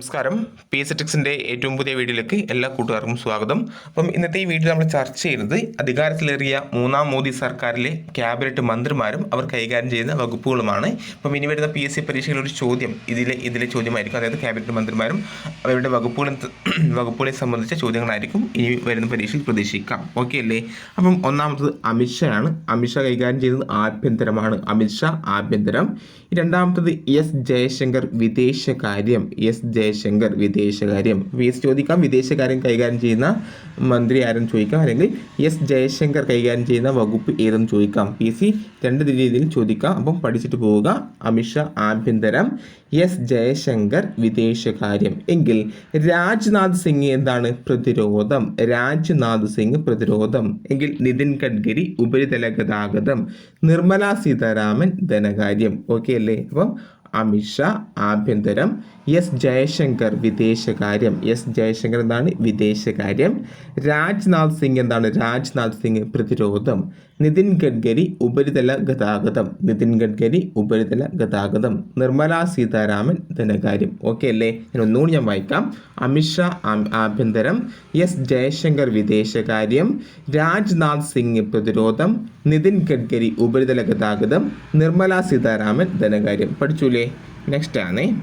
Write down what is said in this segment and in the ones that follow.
നമസ്കാരം. P S ടെക്സിന്റെ ഏറ്റവും പുതിയ വീഡിയോയിലേക്ക് എല്ലാ കൂട്ടുകാർക്കും സ്വാഗതം. അപ്പം ഇന്നത്തെ ഈ വീഡിയോ നമ്മൾ ചർച്ച ചെയ്യുന്നത് അധികാരത്തിലേറിയ മൂന്നാം മോദി സർക്കാരിലെ ക്യാബിനറ്റ് മന്ത്രിമാരും അവർ കൈകാര്യം ചെയ്യുന്ന വകുപ്പുകളുമാണ്. അപ്പം ഇനി വരുന്ന പി എസ് സി പരീക്ഷയിലെ ഒരു ചോദ്യം ഇതിലെ ഇതിലെ ചോദ്യമായിരിക്കും. അതായത് ക്യാബിനറ്റ് മന്ത്രിമാരും അവരുടെ വകുപ്പുകളെ വകുപ്പുകളെ സംബന്ധിച്ച ചോദ്യങ്ങളായിരിക്കും ഇനി വരുന്ന പരീക്ഷയിൽ പ്രതീക്ഷിക്കാം. ഓക്കെ അല്ലേ? അപ്പം ഒന്നാമത്തത് അമിത്ഷായാണ് അമിത്ഷാ കൈകാര്യം ചെയ്യുന്നത് ആഭ്യന്തരമാണ്. അമിത്ഷാ ആഭ്യന്തരം. രണ്ടാമത്തത് എസ് ജയശങ്കർ വിദേശകാര്യം. എസ് ജയശങ്കർ വിദേശകാര്യം. എസ് ചോദിക്കാം. വിദേശകാര്യം കൈകാര്യം ചെയ്യുന്ന മന്ത്രി ആരെന്ന് ചോദിക്കാം. അല്ലെങ്കിൽ എസ് ജയശങ്കർ കൈകാര്യം ചെയ്യുന്ന വകുപ്പ് ഏതെന്ന് ചോദിക്കാം. പി സി രണ്ട് രീതിയിൽ ചോദിക്കാം. അപ്പം പഠിച്ചിട്ട് പോവുക. അമിത്ഷാ ആഭ്യന്തരം. എസ് ജയശങ്കർ വിദേശകാര്യം. എങ്കിൽ രാജ്നാഥ് സിംഗ് എന്താണ് പ്രതിരോധം? രാജ്നാഥ് സിംഗ് പ്രതിരോധം. എങ്കിൽ നിതിൻ ഗഡ്കരി ഉപരിതല ഗതാഗതം. നിർമ്മല സീതാരാമൻ ധനകാര്യം. ഓക്കെ അല്ലേ? അപ്പം അമിത്ഷാ ആഭ്യന്തരം എസ് ജയശങ്കർ വിദേശകാര്യം. എസ് ജയശങ്കർ എന്താണ്? വിദേശകാര്യം. രാജ്നാഥ് സിംഗ് എന്താണ്? രാജ്നാഥ് സിംഗ് പ്രതിരോധം. നിതിൻ ഗഡ്കരി ഉപരിതല ഗതാഗതം. നിതിൻ ഗഡ്കരി ഉപരിതല ഗതാഗതം. നിർമ്മല സീതാരാമൻ ധനകാര്യം. ഓക്കെ അല്ലേ? ഞാൻ ഒന്നുകൂടി ഞാൻ വായിക്കാം. അമിത്ഷാ ആഭ്യന്തരം. എസ് ജയശങ്കർ വിദേശകാര്യം. രാജ്നാഥ് സിംഗ് പ്രതിരോധം. നിതിൻ ഗഡ്കരി ഉപരിതല ഗതാഗതം. നിർമ്മല സീതാരാമൻ ധനകാര്യം. പഠിച്ചൂലേ? നെക്സ്റ്റ് ആണ്.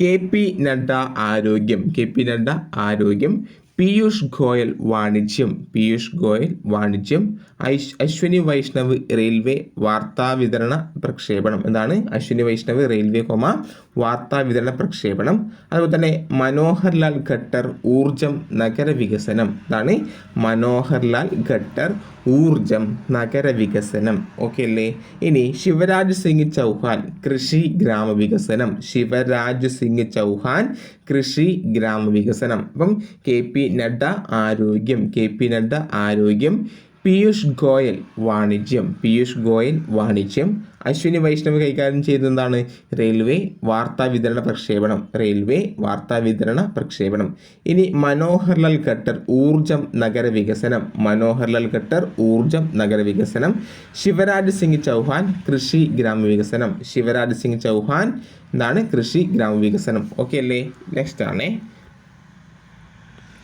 കെ പി നഡ്ഡ ആരോഗ്യം. കെ പി നഡ്ഡ ആരോഗ്യം. പീയൂഷ് ഗോയൽ വാണിജ്യം. പീയൂഷ് ഗോയൽ വാണിജ്യം. ഐശ് അശ്വിനി വൈഷ്ണവ് റെയിൽവേ വാർത്താ വിതരണ പ്രക്ഷേപണം. എന്താണ്? അശ്വിനി വൈഷ്ണവ് റെയിൽവേ കോമ വാർത്താ വിതരണ പ്രക്ഷേപണം അതുപോലെ തന്നെ മനോഹർലാൽ ഖട്ടർ ഊർജം നഗര വികസനം ഇതാണ് മനോഹർലാൽ ഖട്ടർ ഊർജം നഗര വികസനം ഓക്കെ അല്ലേ? ഇനി ശിവരാജ് സിംഗ് ചൗഹാൻ കൃഷി ഗ്രാമവികസനം. ശിവരാജ് സിംഗ് ചൗഹാൻ കൃഷി ഗ്രാമവികസനം. അപ്പം കെ പി നഡ്ഡ ആരോഗ്യം കെ പി നഡ്ഡ ആരോഗ്യം പീയൂഷ് ഗോയൽ വാണിജ്യം. പീയൂഷ് ഗോയൽ വാണിജ്യം. അശ്വിനി വൈഷ്ണവ് കൈകാര്യം ചെയ്യുന്നതാണ് റെയിൽവേ വാർത്താ വിതരണ പ്രക്ഷേപണം. റെയിൽവേ വാർത്താ വിതരണ പ്രക്ഷേപണം. ഇനി മനോഹർലാൽ ഖട്ടർ ഊർജം നഗര വികസനം. മനോഹർ ലാൽ ഖട്ടർ ഊർജം നഗര വികസനം. ശിവരാജ് സിംഗ് ചൗഹാൻ കൃഷി ഗ്രാമവികസനം ശിവരാജ് സിംഗ് ചൗഹാൻ എന്താണ്? കൃഷി ഗ്രാമവികസനം ഓക്കെ അല്ലേ? നെക്സ്റ്റ് ആണേ.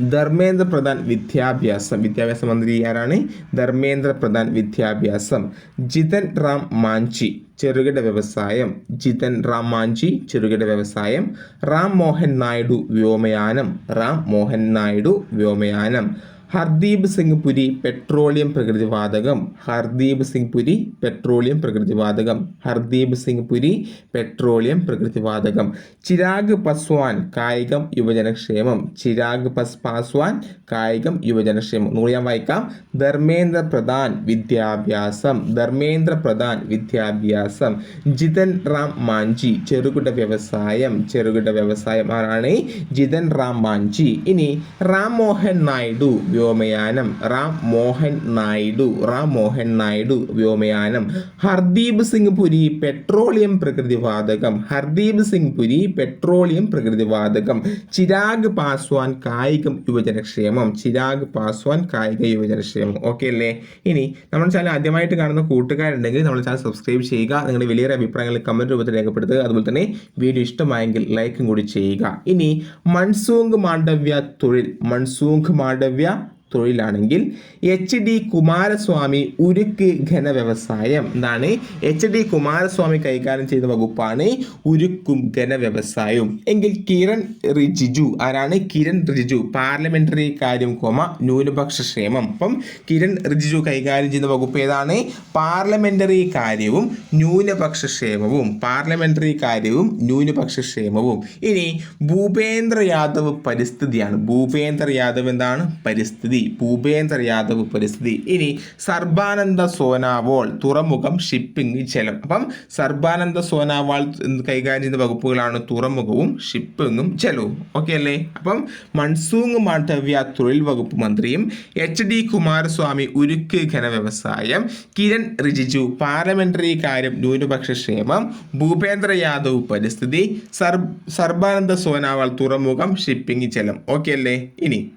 ധർമ്മേന്ദ്ര പ്രധാൻ വിദ്യാഭ്യാസം. വിദ്യാഭ്യാസ മന്ത്രി ആരാണ്? ധർമ്മേന്ദ്ര പ്രധാൻ വിദ്യാഭ്യാസം. ജിതൻ റാം മാഞ്ചി ചെറുകിട വ്യവസായം. ജിതൻ റാം മാഞ്ചി ചെറുകിട വ്യവസായം. റാം മോഹൻ നായിഡു വ്യോമയാനം. റാം മോഹൻ നായിഡു വ്യോമയാനം. ഹർദീപ് സിംഗ് പുരി പെട്രോളിയം പ്രകൃതിവാതകം ഹർദീപ് സിംഗ് പുരി പെട്രോളിയം പ്രകൃതിവാതകം ഹർദീപ് സിംഗ് പുരി പെട്രോളിയം പ്രകൃതിവാതകം ചിരാഗ് പസ്വാൻ കായികം യുവജനക്ഷേമം. ചിരാഗ് പസ് പാസ്വാൻ കായികം യുവജനക്ഷേമം. നൂറ് ഞാൻ വായിക്കാം. ധർമ്മേന്ദ്ര പ്രധാൻ വിദ്യാഭ്യാസം. ധർമ്മേന്ദ്ര പ്രധാൻ വിദ്യാഭ്യാസം. ജിതൻ റാം മാഞ്ചി ചെറുകിട വ്യവസായം. ചെറുകിട വ്യവസായം ആരാണ്? ജിതൻ റാം മാഞ്ചി. ഇനി റാം മോഹൻ നായിഡു വ്യോമയാനം. റാം മോഹൻ നായിഡു റാം മോഹൻ നായിഡു വ്യോമയാനം. ഹർദീപ് സിംഗ് പുരി പെട്രോളിയം പ്രകൃതിവാതകം ഹർദീപ് സിംഗ് പുരി പെട്രോളിയം പ്രകൃതിവാതകം ചിരാഗ് പാസ്വാൻ കായികം യുവജനക്ഷേമം. ചിരാഗ് പാസ്വാൻ കായിക യുവജനക്ഷേമം. ഓക്കെ അല്ലേ? ഇനി നമ്മൾ ചാനൽ ആദ്യമായിട്ട് കാണുന്ന കൂട്ടുകാരുണ്ടെങ്കിൽ നമ്മൾ ചാനൽ സബ്സ്ക്രൈബ് ചെയ്യുക. നിങ്ങളുടെ വലിയ അഭിപ്രായങ്ങൾ കമന്റ് രൂപത്തിൽ രേഖപ്പെടുത്തുക. അതുപോലെ തന്നെ വീഡിയോ ഇഷ്ടമായെങ്കിൽ ലൈക്കും കൂടി ചെയ്യുക. ഇനി മൺസൂങ് മാണ്ഡവ്യ തൊഴിൽ. മൺസൂങ് മാണ്ഡവ്യ തൊഴിലാണെങ്കിൽ എച്ച് ഡി കുമാരസ്വാമി ഉരുക്ക് ഘന വ്യവസായം എന്താണ് എച്ച് ഡി കുമാരസ്വാമി കൈകാര്യം ചെയ്ത വകുപ്പാണ് ഉരുക്കും ഘന വ്യവസായവും എങ്കിൽ കിരൺ റിജിജു ആരാണ്? കിരൺ റിജിജു പാർലമെന്ററി കാര്യം കോമ ന്യൂനപക്ഷ ക്ഷേമം. അപ്പം കിരൺ റിജിജു കൈകാര്യം ചെയ്യുന്ന വകുപ്പ് ഏതാണ്? പാർലമെന്ററി കാര്യവും ന്യൂനപക്ഷ ക്ഷേമവും. പാർലമെന്ററി കാര്യവും ന്യൂനപക്ഷ ക്ഷേമവും. ഇനി ഭൂപേന്ദ്ര യാദവ് പരിസ്ഥിതിയാണ്. ഭൂപേന്ദ്ര യാദവ് എന്താണ്? പരിസ്ഥിതി. ഭൂപേന്ദ്ര യാദവ് പരിസ്ഥിതി. ഇനി സർബാനന്ദ സോനാവോൾ തുറമുഖം ഷിപ്പിംഗ് ജലം. അപ്പം സർബാനന്ദ സോനാവാൾ കൈകാര്യം ചെയ്യുന്ന വകുപ്പുകളാണ് തുറമുഖവും ഷിപ്പിങ്ങും ജലവും. ഓക്കെ അല്ലേ? അപ്പം മൺസൂങ് മാണ്ഡവ്യ തൊഴിൽ വകുപ്പ് മന്ത്രിയും എച്ച് ഡി കുമാരസ്വാമി ഉരുക്ക് ഖന വ്യവസായം കിരൺ റിജിജു പാർലമെന്ററി കാര്യം ന്യൂനപക്ഷ ക്ഷേമം ഭൂപേന്ദ്ര യാദവ് പരിസ്ഥിതി സർ സർബാനന്ദ സോനാവാൾ തുറമുഖം ഷിപ്പിംഗ് ജലം. ഓക്കെ അല്ലേ? ഇനി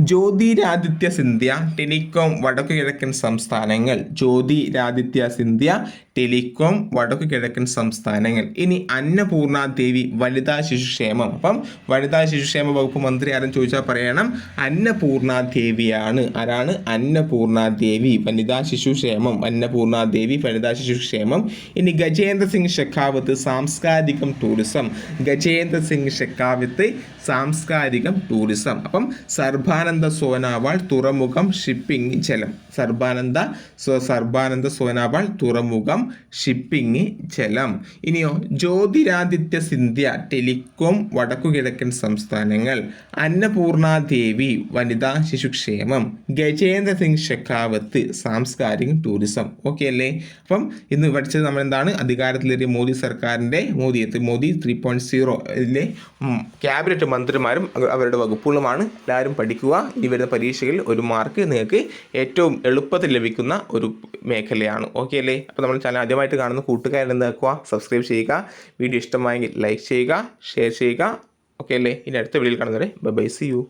ജ്യോതിരാദിത്യ സിന്ധ്യ ടെലികോം വടക്കു കിഴക്കൻ സംസ്ഥാനങ്ങൾ. ജ്യോതിരാദിത്യ സിന്ധ്യ ടെലികോം വടക്കു കിഴക്കൻ സംസ്ഥാനങ്ങൾ. ഇനി അന്നപൂർണ ദേവി വനിതാ ശിശുക്ഷേമം. അപ്പം വനിതാ ശിശുക്ഷേമ വകുപ്പ് മന്ത്രി ആരും ചോദിച്ചാൽ പറയണം. അന്നപൂർണ ദേവിയാണ് ആരാണ്? അന്നപൂർണ ദേവി വനിതാ ശിശുക്ഷേമം. അന്നപൂർണ ദേവി വനിതാ ശിശുക്ഷേമം. ഇനി ഗജേന്ദ്ര സിംഗ് ഷെഖാവത്ത് സാംസ്കാരികം ടൂറിസം. ഗജേന്ദ്ര സിംഗ് ഷെഖാവത്ത് സാംസ്കാരികം ടൂറിസം. അപ്പം സർബാനന്ദ സോനാവാൾ തുറമുഖം ഷിപ്പിംഗ് ജലം. സർബാനന്ദ സർബാനന്ദ സോനാവാൾ തുറമുഖം ഷിപ്പിംഗ് ജലം ഇനിയോ ജ്യോതിരാദിത്യ സിന്ധ്യ ടെലികോം വടക്കുകിഴക്കൻ സംസ്ഥാനങ്ങൾ അന്നപൂർണാദേവി വനിതാ ശിശുക്ഷേമം ഗജേന്ദ്ര സിംഗ് ഷെഖാവത്ത് സാംസ്കാരിക ടൂറിസം. ഓക്കെ അല്ലേ? അപ്പം ഇന്ന് പഠിച്ചത് നമ്മൾ എന്താണ് അധികാരത്തിലേറിയ മോദി സർക്കാരിന്റെ Modi Modi three point zero ഇതിലെ ക്യാബിനറ്റ് മന്ത്രിമാരും അവ- അവരുടെ വകുപ്പുകളുമാണ്. എല്ലാവരും പഠിക്കുക. ഇനി വരുന്ന പരീക്ഷയിൽ ഒരു മാർക്ക് നിങ്ങൾക്ക് ഏറ്റവും എളുപ്പത്തിൽ ലഭിക്കുന്ന ഒരു മേഖലയാണ്. ഓക്കെ അല്ലേ? അപ്പോൾ നമ്മൾ ചാനൽ ആദ്യമായിട്ട് കാണുന്ന കൂട്ടുകാരെന്താക്കുക സബ്സ്ക്രൈബ് ചെയ്യുക. വീഡിയോ ഇഷ്ടമായെങ്കിൽ ലൈക്ക് ചെയ്യുക ഷെയർ ചെയ്യുക. ഓക്കെ അല്ലേ? ഇനി അടുത്ത വീഡിയോയിൽ കാണുന്നവരെ ബൈ സി യു